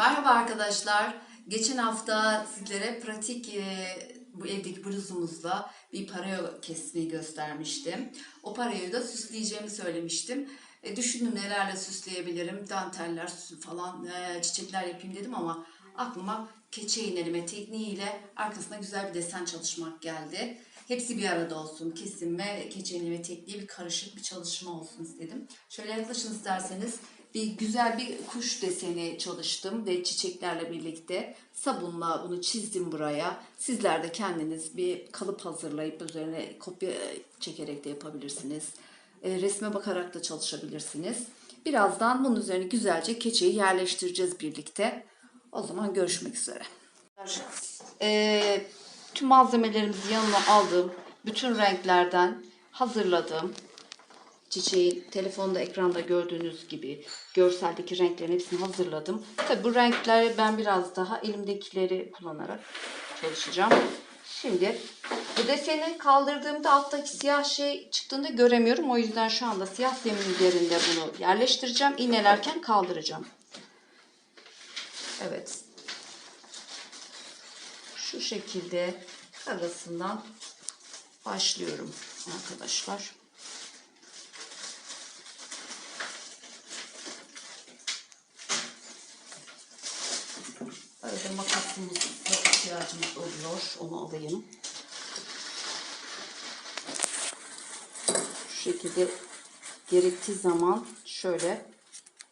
Merhaba arkadaşlar. Geçen hafta sizlere pratik e, bu evdeki bluzumuzla bir pareo kesmeyi göstermiştim. O parayoyu da süsleyeceğimi söylemiştim. E, düşündüm nelerle süsleyebilirim. Danteller falan e, çiçekler yapayım dedim ama aklıma keçe iğneleme tekniğiyle arkasına güzel bir desen çalışmak geldi. Hepsi bir arada olsun. Kesim ve keçe iğneleme tekniği bir karışık bir çalışma olsun istedim. Şöyle yaklaşın isterseniz bir güzel bir kuş deseni çalıştım ve çiçeklerle birlikte sabunla bunu çizdim buraya. Sizler de kendiniz bir kalıp hazırlayıp üzerine kopya çekerek de yapabilirsiniz. E, resme bakarak da çalışabilirsiniz. Birazdan bunun üzerine güzelce keçeyi yerleştireceğiz birlikte. O zaman görüşmek üzere. E, tüm malzemelerimizi yanıma aldım. Bütün renklerden hazırladım çiçeği telefonda ekranda gördüğünüz gibi görseldeki renklerin hepsini hazırladım. Tabi bu renkleri ben biraz daha elimdekileri kullanarak çalışacağım. Şimdi bu deseni kaldırdığımda alttaki siyah şey çıktığında göremiyorum. O yüzden şu anda siyah zemin üzerinde bunu yerleştireceğim. İğnelerken kaldıracağım. Evet. Şu şekilde arasından başlıyorum arkadaşlar. Arada makasımız ihtiyacımız oluyor. Onu alayım. Şu şekilde gerektiği zaman şöyle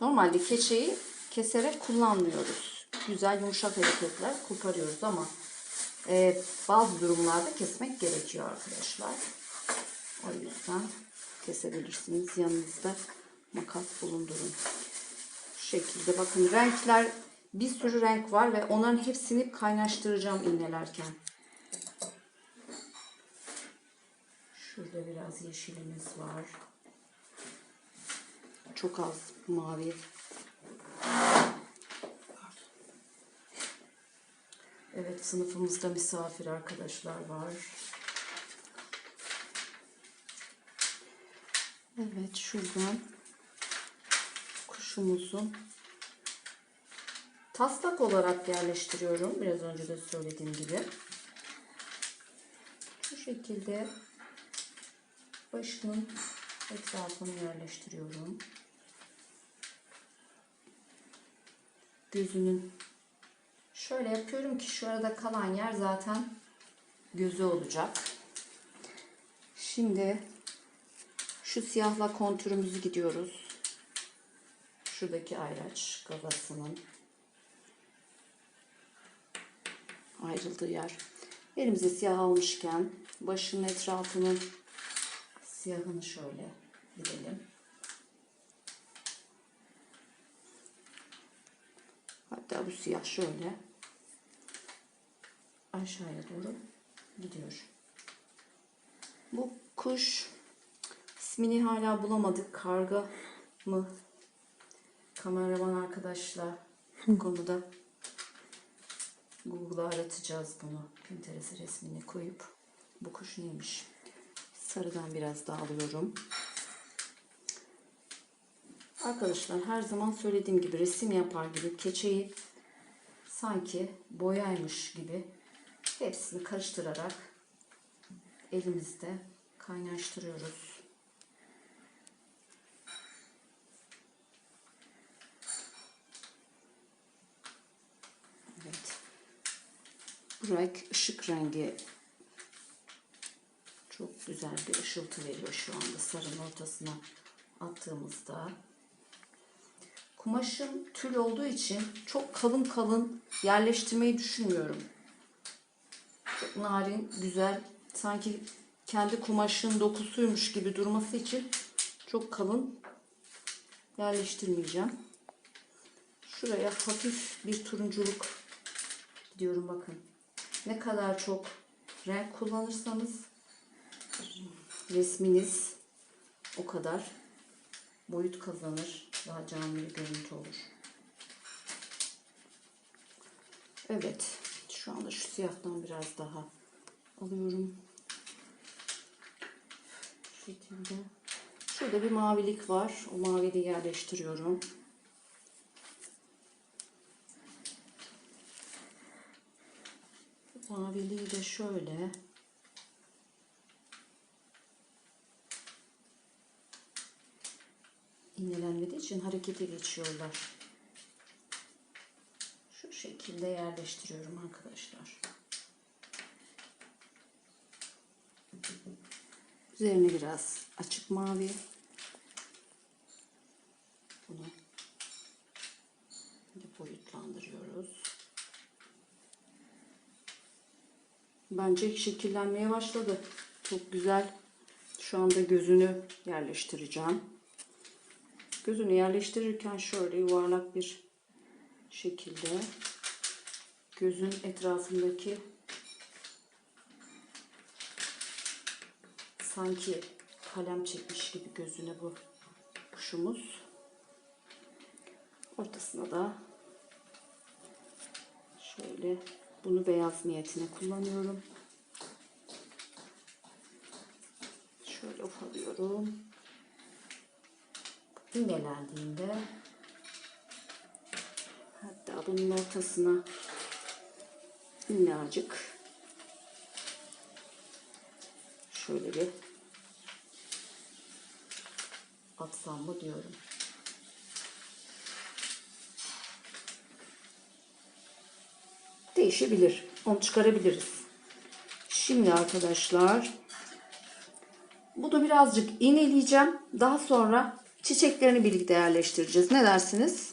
normalde keçeyi keserek kullanmıyoruz. Güzel yumuşak hareketler koparıyoruz ama e, bazı durumlarda kesmek gerekiyor arkadaşlar. O yüzden kesebilirsiniz. Yanınızda makas bulundurun. Şu şekilde bakın renkler bir sürü renk var ve onların hepsini kaynaştıracağım iğnelerken. Şurada biraz yeşilimiz var. Çok az mavi. Evet sınıfımızda misafir arkadaşlar var. Evet şuradan kuşumuzun taslak olarak yerleştiriyorum. Biraz önce de söylediğim gibi. Şu şekilde başının etrafını yerleştiriyorum. Gözünün şöyle yapıyorum ki şu arada kalan yer zaten gözü olacak. Şimdi şu siyahla kontürümüzü gidiyoruz. Şuradaki ayraç gagasının ayrıldığı yer. Elimize siyah almışken başının etrafının siyahını şöyle gidelim. Hatta bu siyah şöyle aşağıya doğru gidiyor. Bu kuş ismini hala bulamadık. Karga mı? Kameraman arkadaşla bu konuda Google'a aratacağız bunu. Pinterest'e resmini koyup bu kuş neymiş? Sarıdan biraz daha alıyorum. Arkadaşlar her zaman söylediğim gibi resim yapar gibi keçeyi sanki boyaymış gibi hepsini karıştırarak elimizde kaynaştırıyoruz. Evet. Bu renk ışık rengi çok güzel bir ışıltı veriyor şu anda sarının ortasına attığımızda. Kumaşım tül olduğu için çok kalın kalın yerleştirmeyi düşünmüyorum. Çok narin, güzel, sanki kendi kumaşın dokusuymuş gibi durması için çok kalın yerleştirmeyeceğim. Şuraya hafif bir turunculuk diyorum bakın. Ne kadar çok renk kullanırsanız resminiz o kadar boyut kazanır. Daha canlı bir görüntü olur. Evet. Şu anda şu siyahtan biraz daha alıyorum. Şu şekilde. Şurada bir mavilik var. O maviyi yerleştiriyorum. Maviliği de şöyle. İğnelenmediği için harekete geçiyorlar. Şu şekilde yerleştiriyorum arkadaşlar. Üzerine biraz açık mavi. Bunu bir boyutlandırıyoruz. Bence şekillenmeye başladı. Çok güzel. Şu anda gözünü yerleştireceğim. Gözünü yerleştirirken şöyle yuvarlak bir şekilde gözün etrafındaki sanki kalem çekmiş gibi gözüne bu kuşumuz. Ortasına da şöyle bunu beyaz niyetine kullanıyorum. Şöyle ufalıyorum. İğnelendiğinde hatta bunun ortasına minnacık şöyle bir atsam mı diyorum. Değişebilir. Onu çıkarabiliriz. Şimdi arkadaşlar bunu birazcık iğneleyeceğim. Daha sonra çiçeklerini birlikte yerleştireceğiz. Ne dersiniz?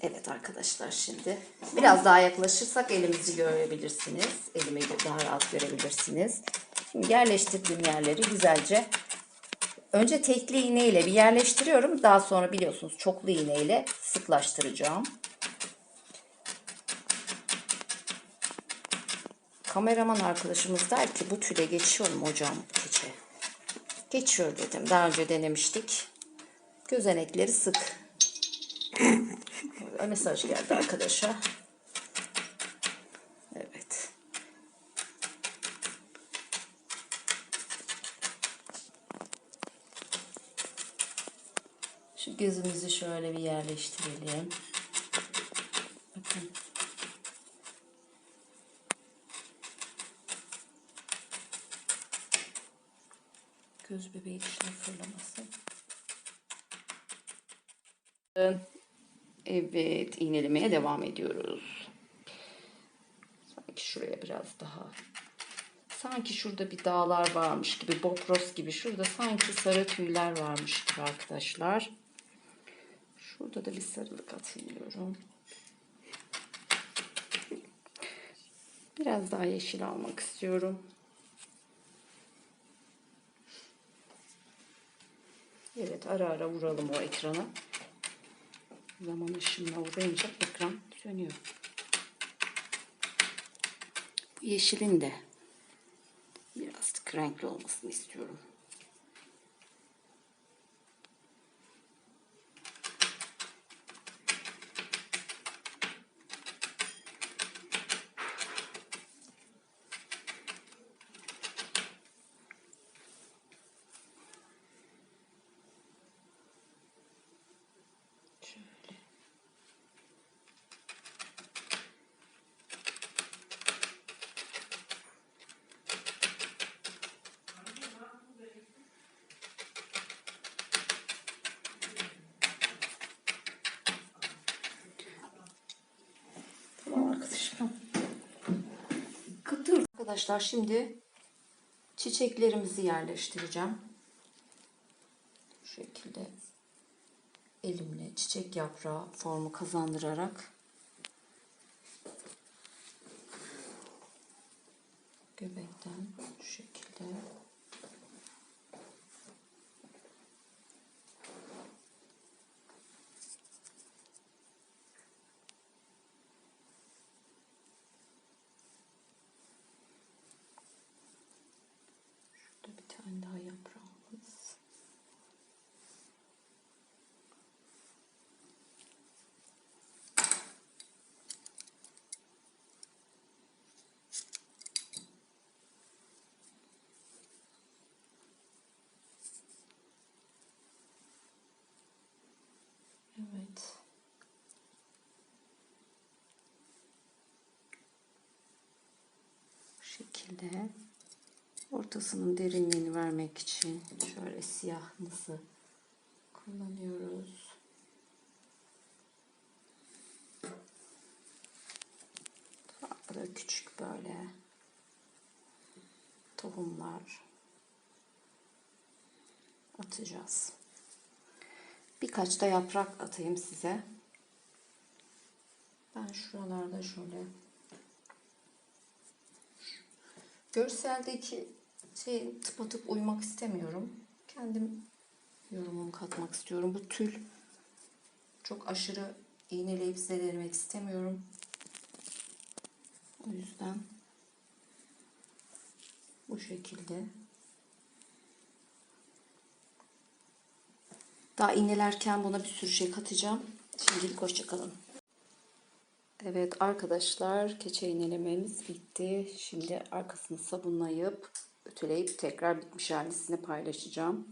Evet arkadaşlar şimdi biraz daha yaklaşırsak elimizi görebilirsiniz. Elimi daha rahat görebilirsiniz. Şimdi yerleştirdiğim yerleri güzelce önce tekli iğne ile bir yerleştiriyorum. Daha sonra biliyorsunuz çoklu iğne ile sıklaştıracağım. Kameraman arkadaşımız der ki bu tüle geçiyor mu hocam keçe? Geçiyor dedim. Daha önce denemiştik. Gözenekleri sık. Mesaj geldi arkadaşa. Evet. Şu gözümüzü şöyle bir yerleştirelim. Bebeği dışına fırlamasın. Evet, iğnelemeye devam ediyoruz. Sanki şuraya biraz daha. Sanki şurada bir dağlar varmış gibi, bopros gibi. Şurada sanki sarı tüyler varmış gibi arkadaşlar. Şurada da bir sarılık atıyorum. Biraz daha yeşil almak istiyorum. Evet ara ara vuralım o ekrana. Zaman ışığına uğrayınca ekran dönüyor. Bu yeşilin de biraz renkli olmasını istiyorum. Şöyle. Tamam arkadaşlar. Kıtır. Arkadaşlar şimdi çiçeklerimizi yerleştireceğim. Şu şekilde elimle çiçek yaprağı formu kazandırarak göbekten şu şekilde Şurada bir tane daha yaprağımız. Şekilde ortasının derinliğini vermek için şöyle siyah mısı kullanıyoruz. Burada küçük böyle tohumlar atacağız. Birkaç da yaprak atayım size. Ben şuralarda şöyle görseldeki şey tıpatıp uymak istemiyorum. Kendim yorumumu katmak istiyorum. Bu tül çok aşırı iğneleyip zedelemek istemiyorum. O yüzden bu şekilde daha iğnelerken buna bir sürü şey katacağım. Şimdilik hoşçakalın. Evet arkadaşlar keçe iğnelememiz bitti. Şimdi arkasını sabunlayıp ütüleyip tekrar bitmiş halini paylaşacağım.